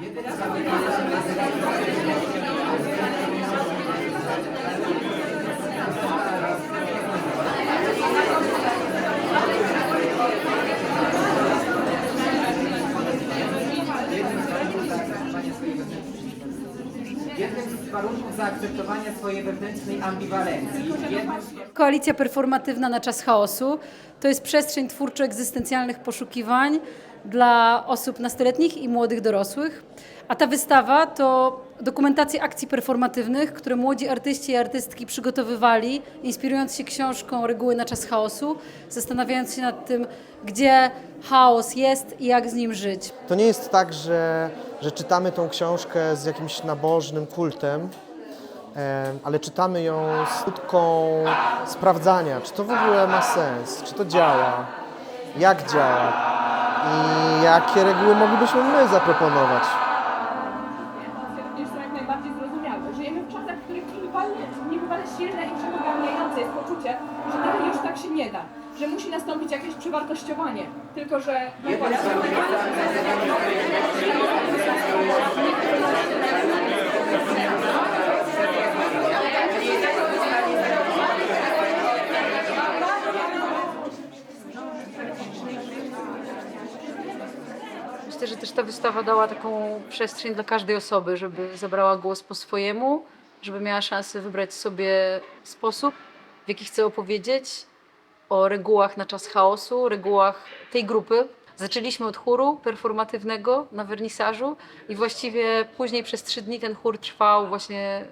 Jednym z warunków zaakceptowania swojej wewnętrznej ambiwalencji, Koalicja performatywna na czas chaosu to jest przestrzeń twórczo-egzystencjalnych poszukiwań, dla osób nastoletnich i młodych dorosłych. A ta wystawa to dokumentacja akcji performatywnych, które młodzi artyści i artystki przygotowywali, inspirując się książką Reguły na czas chaosu, zastanawiając się nad tym, gdzie chaos jest i jak z nim żyć. To nie jest tak, że, że czytamy tą książkę z jakimś nabożnym kultem, em, ale czytamy ją z skutką sprawdzania, czy to w ogóle ma sens, czy to działa, jak działa i jakie reguły moglibyśmy my zaproponować. jest to jak najbardziej zrozumiałe. Żyjemy w czasach, w których niebywale, niebywale silne i przepogarniające jest poczucie, że dalej już tak się nie da. Że musi nastąpić jakieś przewartościowanie. Tylko, że Myślę, że też ta wystawa dała taką przestrzeń dla każdej osoby, żeby zabrała głos po swojemu, żeby miała szansę wybrać sobie sposób, w jaki chce opowiedzieć o regułach na czas chaosu, regułach tej grupy. Zaczęliśmy od chóru performatywnego na wernisażu i właściwie później przez trzy dni ten chór trwał właśnie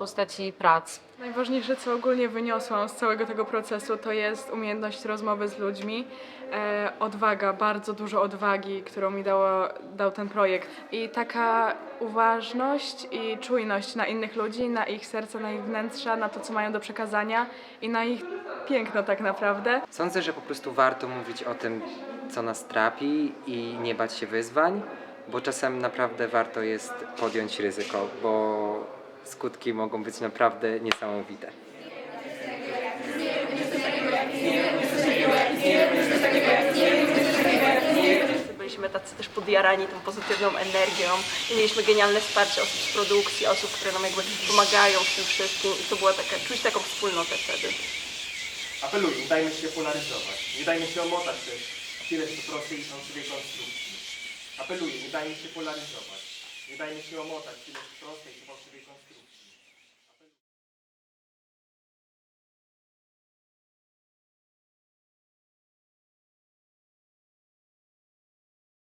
postaci prac. Najważniejsze, co ogólnie wyniosłam z całego tego procesu, to jest umiejętność rozmowy z ludźmi, e, odwaga, bardzo dużo odwagi, którą mi dało, dał ten projekt. I taka uważność i czujność na innych ludzi, na ich serca, na ich wnętrza, na to, co mają do przekazania i na ich piękno tak naprawdę. Sądzę, że po prostu warto mówić o tym, co nas trapi i nie bać się wyzwań, bo czasem naprawdę warto jest podjąć ryzyko, bo skutki mogą być naprawdę niesamowite. Byliśmy tacy też podjarani tą pozytywną energią i mieliśmy genialne wsparcie osób z produkcji, osób, które nam jakby pomagają w tym wszystkim i to była taka, czuć taką wspólnotę wtedy. Apeluję, nie dajmy się polaryzować, nie dajmy się omotać też ileś to prostej i fałszywej konstrukcji. Apeluję, nie dajmy się polaryzować, nie dajmy się omotać ileś prostej i fałszywej konstrukcji.